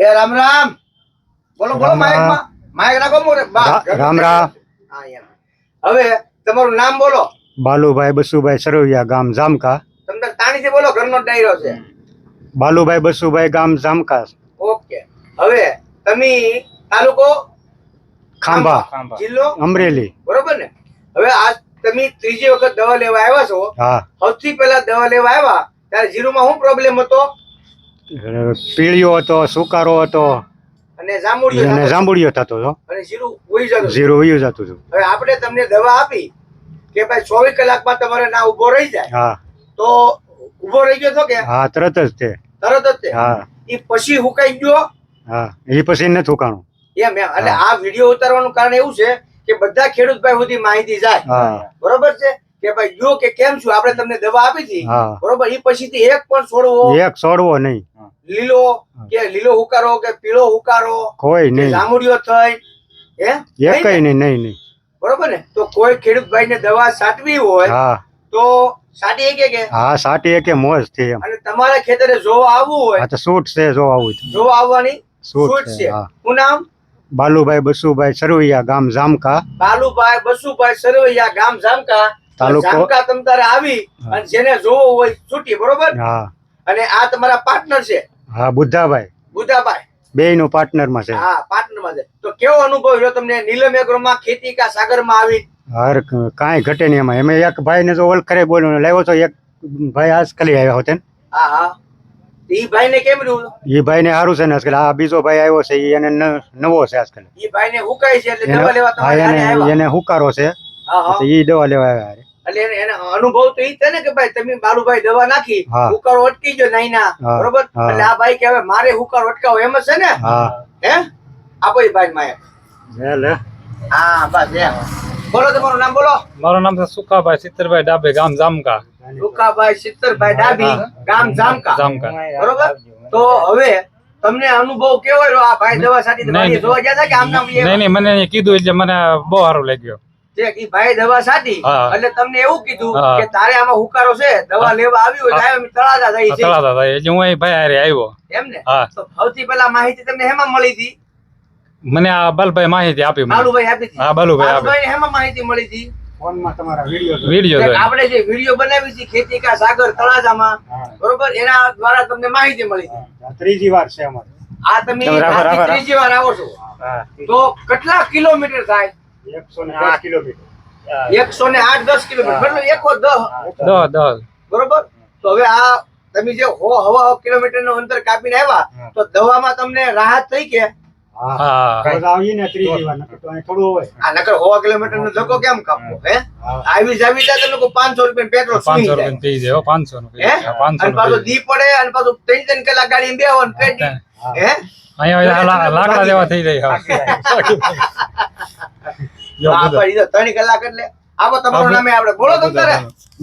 એ રામ રામ. બોલો બોલો માઇકમાં માઇક રાખો મોરે. રામ રામ. હવે તમારું નામ બોલો. બાલુભાઈ બસુભાઈ સરવૈયા ગામ જામકા. તમને તાણી તાણીથી બોલો ઘરનો ડાયરો છે. બાલુભાઈ બસુભાઈ ગામ જામકા. ઓકે. હવે તમે તાલુકો? ખાંભા. જિલ્લો? અમરેલી. બરોબર ને? હવે આ તમે ત્રીજી વખત દવા લેવા આવ્યા છો. હા. સૌથી પહેલા દવા લેવા આવ્યા ત્યારે જીરુમાં શું પ્રોબ્લેમ હતો? પીળિયો હતો સુકારો હતો. અને જાંબુડિયો અને થતો. જાંબુડિયો થતો હતો. અને જીરું ઉઈ જતું ઝીરો વયું જતું હતું. હવે આપણે તમને દવા આપી કે ભાઈ ચોવીસ કલાકમાં તમારે ના ઊભો રહી જાય. હા. તો ઊભો રહી ગયો તો કે? હા તરત જ તે. તરત જ તે. હા. એ પછી હુકાઈ ગયો? હા એ પછી નથી ઉકાણું એમ એમ. એટલે આ વીડિયો ઉતારવાનું કારણ એવું છે કે બધા ખેડૂત ભાઈ સુધી માહિતી જાય. હા. બરોબર છે? કે ભાઈ જો કે કેમ છું? આપણે તમને દવા આપી હતી. બરોબર? એ પછી એક પણ છોડવો. એક છોડવો નહીં. લીલો કે લીલો હુકારો કે પીળો હુકારો કોઈ નહીં. જાંબુડિયો થઈ હે? એક નહીં નહીં નહીં બરોબર ને? તો કોઈ ખેડૂત ભાઈને દવા સાટવી હોય તો સાટી કે કે? હા સાટી એકે મોજ છે એમ. અને તમારા ખેતરે જોવા આવવું હોય તો શૂટ છે જો આવવું જો આવવાની શૂટ છે છે. શું નામ? બાલુભાઈ બસુભાઈ સરવૈયા ગામ જામકા. બાલુભાઈ બસુભાઈ સરવૈયા ગામ જામકા. તાલુકો- જામકા તારે આવી અને જેને જોવો હોય છૂટી બરોબર? હા. અને આ તમારા પાર્ટનર છે? હા બુદ્ધાભાઈ. બુદ્ધાભાઈ. બે નું પાર્ટનરમાં છે. હા પાર્ટનરમાં છે. તો કેવો અનુભવ રહ્યો તમને? નીલમ એગ્રોમાં ખેતી કા સાગરમાં આવી? હર કાંઈ ઘટે નહીં એમાં. એમે એક ભાઈ ને જો ઓળખરે બોલ્યો ને લાવ્યો તો એક ભાઈ આજકાલ આવ્યા હોતે હા હા. ઈ ભાઈ ને કેમ રહ્યું? એ ભાઈ ને સારું છે ને આજકાલ આ બીજો ભાઈ આવ્યો છે ઈ એને નવો છે આજકાલ ઈ ભાઈ ને હુકાય છે એટલે દવા લેવા તમારે એને એને હુકારો છે. હા હા. ઈ દવા લેવા આવ્યા હારે. એટલે એને અનુભવ તો ઈ છે ને કે ભાઈ તમે બાલુભાઈ દવા નાખી. હુકારો અટકી ગયો નહીં ના બરોબર? એટલે આ ભાઈ કે હવે મારે હુકારો અટકાવો એમ જ છે ને? હે. આપો ઈ ભાઈ માય. લે. હા બસ એમ. બોલો તમારું નામ બોલો. મારું નામ છે સુખાભાઈ સિત્તરભાઈ ડાબે ગામ જામકા. સુખાભાઈ સિત્તરભાઈ ડાબી ગામ જામકા. જામકા. બરોબર? તો હવે તમને અનુભવ કેવો રહ્યો? આ ભાઈ દવા સાથે તમારી જોવા ગયા હતા કે આમ નામ નહીં નહીં મને કીધું એટલે મને બહુ સારું લાગ્યો. છે કે ઈ ભાઈ દવા સાટી એટલે તમને એવું કીધું કે તારે આમાં હુકારો છે દવા લેવા આવી હોય તો તળાજા થઈ છે તળાજા થઈ. એટલે હું અહીં ભાઈ આરે આવ્યો. એમ ને? તો સૌથી પહેલા માહિતી તમને હેમાં મળી હતી? મને આ બલભાઈ માહિતી આપી મને. બાલુભાઈ આપી હા બાલુભાઈ આપી. હેમાં માહિતી મળી હતી? ફોનમાં તમારા વીડિયો વીડિયો આપણે જે વીડિયો બનાવી છે ખેતી કા સાગર તળાજામાં બરોબર? એના દ્વારા તમને માહિતી મળી હતી. ત્રીજી વાર છે અમારે. આ તમે. ત્રીજી વાર આવો છો. તો કેટલા કિલોમીટર થાય? એકસો ને દસ કિલોમીટર. એકસો ને આઠ દસ કિલોમીટર. મતલબ એકો દસ. દસ દસ. બરોબર? તો હવે આ તમે જે હો હવા કિલોમીટરનું અંતર કાપીને આવ્યા તો દવામાં તમને રાહત થઈ કે? હા. હા. રોજ આવીએ ને ત્રીજી વાર નકર તો અહીં થોડું હોય. આ નકર હવા કિલોમીટર નો ધક્કો કેમ કાપવો હે? આવી જાવી ત્યાં તમે લોકો પાંચસો રૂપિયા પેટ્રોલ પાંચસો રૂપિયા પાંચસો દી પડે અને પાછું ત્રણ ત્રણ કલાક ગાડી હા. અહીંયા લાકડા જેવા થઈ જાય ત્રણ કલાક એટલે. આવો તમારું નામે આપણે બોલો તમ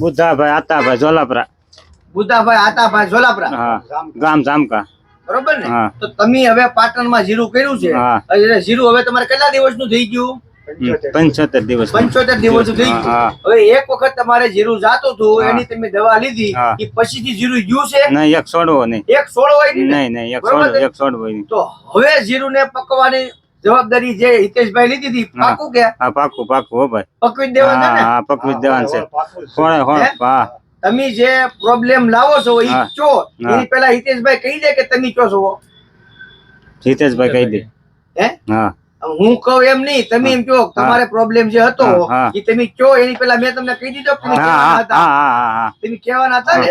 બુદ્ધાભાઈ આતાભાઈ બુદ્ધાભાઈ ઝોલાપરા હા ગામ જામકા. બરોબર ને? તો તમે હવે પાટણમાં જીરું કર્યું છે. એટલે જીરું હવે તમારે કેટલા દિવસનું થઈ ગયું? પંચોતેર દિવસ. પંચોતેર દિવસ થઈ ગયું. હવે એક વખત તમારે જીરું જાતું હતું એની તમે દવા લીધી. એ પછીથી જીરું ગયું છે? નહીં એક સોડવો નહીં. એક સોળ હોય ને? નહીં નહીં એક સોડવો નહીં. તો હવે જીરું ને પકવાની જવાબદારી જે હિતેશભાઈ લીધી હતી પાકું કે? હા પાકું પાકું હો ભાઈ. પકવી દેવાન ને? હા પકવી દેવાનું છે. કોણ કોણ? હા? તમે જે પ્રોબ્લેમ લાવો છો એ ચો. એ એની પેલા હિતેશભાઈ કહી દે કે તમે ચો છો? હિતેશભાઈ કહી દે. હે? હા. હું કહું એમ નહીં તમે એમ કહો તમારે પ્રોબ્લેમ જે હતો. એ તમે કહો એની પેલા મેં તમને કહી દીધો તમે હા હા કહેવાના હતા. હા હા તમે કહેવાના હતા ને?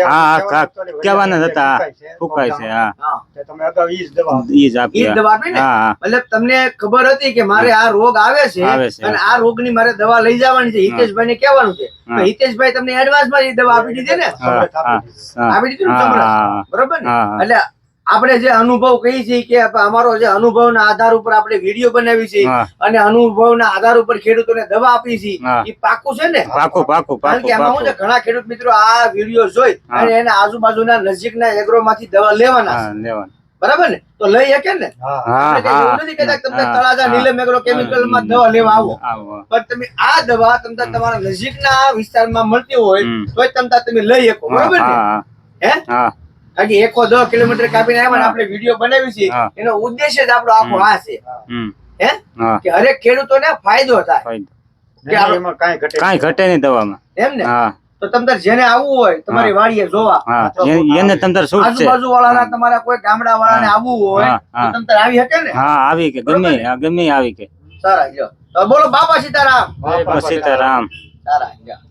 કહેવાના હતા. ફૂંકાય છે હા તમે અગાઉ ઈ જ દવા ઈ જ આપી ઈ દવા આપી ને? મતલબ તમને ખબર હતી કે મારે આ રોગ આવે છે અને આ રોગની મારે દવા લઈ જવાની છે હિતેશભાઈ ને કહેવાનું છે. તો હિતેશભાઈ તમને એડવાન્સમાં એ દવા આપી દીધી ને? આપી દીધી. બરોબર ને. એટલે આપણે જે અનુભવ કહી છે કે અમારો જે અનુભવના આધાર ઉપર આપણે વીડિયો બનાવી છે. અને અનુભવના આધાર ઉપર ખેડૂતોને દવા આપી છે એ પાકું છે ને? પાકું પાકું કારણ કે છે ઘણા ખેડૂત મિત્રો આ વીડિયો જોઈ અને એના આજુબાજુના નજીકના એગ્રો માંથી દવા લેવાના બરાબર ને? તો લઈ શકે ને? નથી કદાચ કે તમને તળાજા. નીલમ એગ્રો કેમિકલમાં દવા લેવા આવો. પણ તમે આ દવા તમને તમારા નજીકના વિસ્તારમાં મળતી હોય તો તમતા તમે લઈ શકો. બરાબર ને? હે? હા. બાકી એકો દસ કિલોમીટર કાપીને આવ્યા આપણે વીડિયો બનાવી છે. એનો ઉદ્દેશ્ય જ આપણો આખો આ છે. હે. કે હરેક ખેડૂતોને ફાયદો થાય. ફાયદો. કે આ- એમાં કાંઈ ઘટે નહીં. દવામાં. એમ ને? તો તમ જેને આવવું હોય તમારી વાડીએ જોવા. એને તમતાર શું છે. આજુબાજુ વાળાના તમારા કોઈ ગામડા વાળાને આવવું હોય. તો આવી શકે ને? હા આવી કે ગમે ગમે આવી કે. સારા બોલો બાપા સીતારામ. સીતારામ. સારા